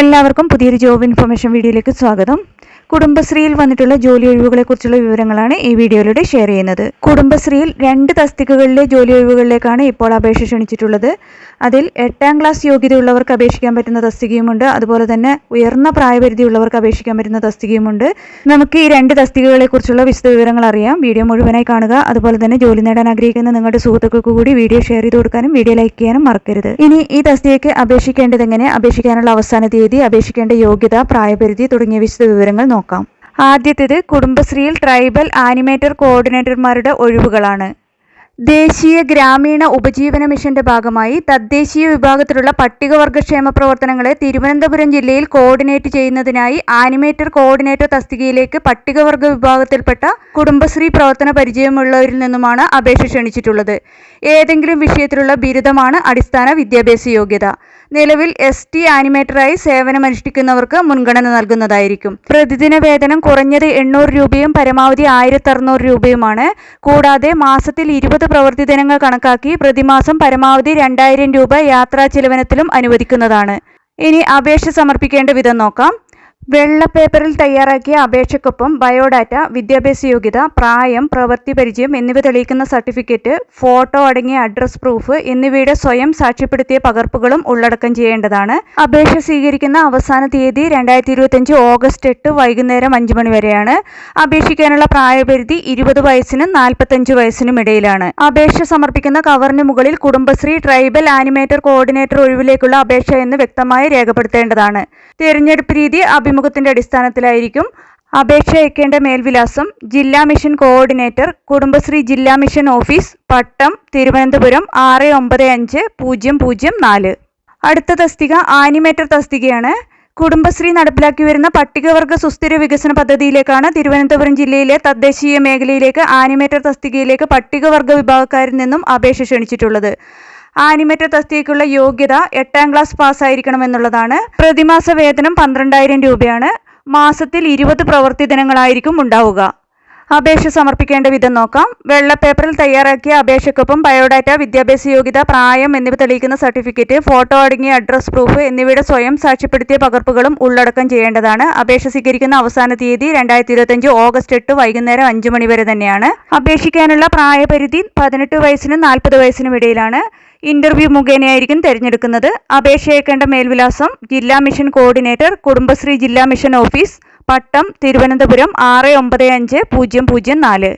എല്ലാവർക്കും പുതിയൊരു job information വീഡിയോയിലേക്ക് സ്വാഗതം. കുടുംബശ്രീയിൽ വന്നിട്ടുള്ള ജോലി ഒഴിവുകളെ കുറിച്ചുള്ള വിവരങ്ങളാണ് ഈ വീഡിയോയിലൂടെ ഷെയർ ചെയ്യുന്നത്. കുടുംബശ്രീയിൽ രണ്ട് തസ്തികകളിലെ ജോലി ഒഴിവുകളിലേക്കാണ് ഇപ്പോൾ അപേക്ഷ ക്ഷണിച്ചിട്ടുള്ളത്. അതിൽ എട്ടാം ക്ലാസ് യോഗ്യതയുള്ളവർക്ക് അപേക്ഷിക്കാൻ പറ്റുന്ന തസ്തികയുമുണ്ട്. അതുപോലെ തന്നെ ഉയർന്ന പ്രായപരിധി ഉള്ളവർക്ക് അപേക്ഷിക്കാൻ പറ്റുന്ന തസ്തികയുമുണ്ട്. നമുക്ക് ഈ രണ്ട് തസ്തികകളെ കുറിച്ചുള്ള വിശദ വിവരങ്ങൾ അറിയാം. വീഡിയോ മുഴുവനായി കാണുക. അതുപോലെ തന്നെ ജോലി നേടാൻ ആഗ്രഹിക്കുന്ന നിങ്ങളുടെ സുഹൃത്തുക്കൾക്ക് കൂടി വീഡിയോ ഷെയർ ചെയ്ത് കൊടുക്കാനും വീഡിയോ ലൈക്ക് ചെയ്യാനും മറക്കരുത്. ഇനി ഈ തസ്തികയ്ക്ക് അപേക്ഷിക്കേണ്ടത് എങ്ങനെ? അപേക്ഷിക്കാനുള്ള അവസാന തീയതി അപേക്ഷിക്കേണ്ട യോഗ്യത പ്രായപരിധി തുടങ്ങിയ വിശദ വിവരങ്ങൾ നോക്കാം. ആദ്യത്തേത് കുടുംബശ്രീയിൽ ട്രൈബൽ ആനിമേറ്റർ കോർഡിനേറ്റർമാരുടെ ഒഴിവുകളാണ്. ദേശീയ ഗ്രാമീണ ഉപജീവന മിഷന്റെ ഭാഗമായി തദ്ദേശീയ വിഭാഗത്തിലുള്ള പട്ടികവർഗക്ഷേമ പ്രവർത്തനങ്ങളെ തിരുവനന്തപുരം ജില്ലയിൽ കോർഡിനേറ്റ് ചെയ്യുന്നതിനായി ആനിമേറ്റർ കോർഡിനേറ്റർ തസ്തികയിലേക്ക് പട്ടികവർഗ വിഭാഗത്തിൽപ്പെട്ട കുടുംബശ്രീ പ്രവർത്തന പരിചയമുള്ളവരിൽ നിന്നുമാണ് അപേക്ഷ ക്ഷണിച്ചിട്ടുള്ളത്. ഏതെങ്കിലും വിഷയത്തിലുള്ള ബിരുദമാണ് അടിസ്ഥാന വിദ്യാഭ്യാസ യോഗ്യത. നിലവിൽ എസ് ടി ആനിമേറ്ററായി സേവനമനുഷ്ഠിക്കുന്നവർക്ക് മുൻഗണന നൽകുന്നതായിരിക്കും. പ്രതിദിന വേതനം കുറഞ്ഞത് എണ്ണൂറ് രൂപയും പരമാവധി ആയിരത്തി അറുന്നൂറ് രൂപയുമാണ്. കൂടാതെ മാസത്തിൽ ഇരുപത് പ്രവൃത്തി ദിനങ്ങൾ കണക്കാക്കി പ്രതിമാസം പരമാവധി രണ്ടായിരം രൂപ യാത്രാ ചിലവനത്തിലും അനുവദിക്കുന്നതാണ്. ഇനി അപേക്ഷ സമർപ്പിക്കേണ്ട വിധം നോക്കാം. വെള്ള പേപ്പറിൽ തയ്യാറാക്കിയ അപേക്ഷയ്ക്കൊപ്പം ബയോഡാറ്റ വിദ്യാഭ്യാസ യോഗ്യത പ്രായം പ്രവൃത്തി പരിചയം എന്നിവ തെളിയിക്കുന്ന സർട്ടിഫിക്കറ്റ് ഫോട്ടോ അടങ്ങിയ അഡ്രസ് പ്രൂഫ് എന്നിവയുടെ സ്വയം സാക്ഷ്യപ്പെടുത്തിയ പകർപ്പുകളും ഉള്ളടക്കം ചെയ്യേണ്ടതാണ്. അപേക്ഷ സ്വീകരിക്കുന്ന അവസാന തീയതി രണ്ടായിരത്തി ഇരുപത്തഞ്ച് ഓഗസ്റ്റ് എട്ട് വൈകുന്നേരം അഞ്ച് മണി വരെയാണ്. അപേക്ഷിക്കാനുള്ള പ്രായപരിധി ഇരുപത് വയസ്സിനും നാൽപ്പത്തഞ്ച് വയസ്സിനും ഇടയിലാണ്. അപേക്ഷ സമർപ്പിക്കുന്ന കവറിന് മുകളിൽ കുടുംബശ്രീ ട്രൈബൽ ആനിമേറ്റർ കോർഡിനേറ്റർ ഒഴിവിലേക്കുള്ള അപേക്ഷ എന്ന് വ്യക്തമായി രേഖപ്പെടുത്തേണ്ടതാണ്. തിരഞ്ഞെടുപ്പ് രീതി അഭിമുഖത്തിന്റെ അടിസ്ഥാനത്തിലായിരിക്കും അപേക്ഷ അയക്കേണ്ട മേൽവിലാസം. ജില്ലാ മിഷൻ കോർഡിനേറ്റർ കുടുംബശ്രീ ജില്ലാ മിഷൻ ഓഫീസ് പട്ടം തിരുവനന്തപുരം ആറ് ഒമ്പത് അഞ്ച് പൂജ്യം പൂജ്യം നാല്. അടുത്ത തസ്തിക ആനിമേറ്റർ തസ്തികയാണ്. കുടുംബശ്രീ നടപ്പിലാക്കി വരുന്ന പട്ടികവർഗ സുസ്ഥിര വികസന പദ്ധതിയിലേക്കാണ് തിരുവനന്തപുരം ജില്ലയിലെ തദ്ദേശീയ മേഖലയിലേക്ക് ആനിമേറ്റർ തസ്തികയിലേക്ക് പട്ടികവർഗ വിഭാഗക്കാരിൽ നിന്നും അപേക്ഷ ക്ഷണിച്ചിട്ടുള്ളത്. ആനിമേറ്റർ തസ്തികയ്ക്കുള്ള യോഗ്യത എട്ടാം ക്ലാസ് പാസ്സായിരിക്കണമെന്നുള്ളതാണ്. പ്രതിമാസ വേതനം പന്ത്രണ്ടായിരം രൂപയാണ്. മാസത്തിൽ ഇരുപത് പ്രവൃത്തി ദിനങ്ങളായിരിക്കും ഉണ്ടാവുക. അപേക്ഷ സമർപ്പിക്കേണ്ട വിധം നോക്കാം. വെള്ളപ്പേപ്പറിൽ തയ്യാറാക്കിയ അപേക്ഷയ്ക്കൊപ്പം ബയോഡാറ്റ വിദ്യാഭ്യാസ യോഗ്യത പ്രായം എന്നിവ തെളിയിക്കുന്ന സർട്ടിഫിക്കറ്റ് ഫോട്ടോ അടങ്ങിയ അഡ്രസ് പ്രൂഫ് എന്നിവയുടെ സ്വയം സാക്ഷ്യപ്പെടുത്തിയ പകർപ്പുകളും ഉള്ളടക്കം ചെയ്യേണ്ടതാണ്. അപേക്ഷ സ്വീകരിക്കുന്ന അവസാന തീയതി രണ്ടായിരത്തി ഇരുപത്തഞ്ച് ഓഗസ്റ്റ് എട്ട് വൈകുന്നേരം അഞ്ചു മണി വരെ തന്നെയാണ്. അപേക്ഷിക്കാനുള്ള പ്രായപരിധി പതിനെട്ട് വയസ്സിനും നാൽപ്പത് വയസ്സിനും ഇടയിലാണ്. ഇന്റർവ്യൂ മുഖേനയായിരിക്കും തിരഞ്ഞെടുക്കുന്നത്. അപേക്ഷ അയക്കേണ്ട മേൽവിലാസം ജില്ലാ മിഷൻ കോർഡിനേറ്റർ കുടുംബശ്രീ ജില്ലാ മിഷൻ ഓഫീസ് പട്ടം തിരുവനന്തപുരം ആറ് ഒമ്പത് അഞ്ച് പൂജ്യം പൂജ്യം നാല്.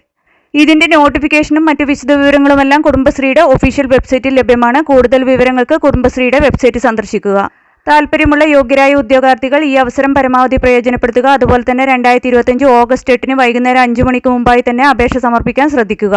ഇതിന്റെ നോട്ടിഫിക്കേഷനും മറ്റു വിശദവിവരങ്ങളുമെല്ലാം കുടുംബശ്രീയുടെ ഒഫീഷ്യൽ വെബ്സൈറ്റിൽ ലഭ്യമാണ്. കൂടുതൽ വിവരങ്ങൾക്ക് കുടുംബശ്രീയുടെ വെബ്സൈറ്റ് സന്ദർശിക്കുക. താല്പര്യമുള്ള യോഗ്യരായ ഉദ്യോഗാർത്ഥികൾ ഈ അവസരം പരമാവധി പ്രയോജനപ്പെടുത്തുക. അതുപോലെ തന്നെ രണ്ടായിരത്തി ഇരുപത്തഞ്ച് ഓഗസ്റ്റ് എട്ടിന് വൈകുന്നേരം അഞ്ച് മണിക്ക് മുമ്പായി തന്നെ അപേക്ഷ സമർപ്പിക്കാൻ ശ്രദ്ധിക്കുക.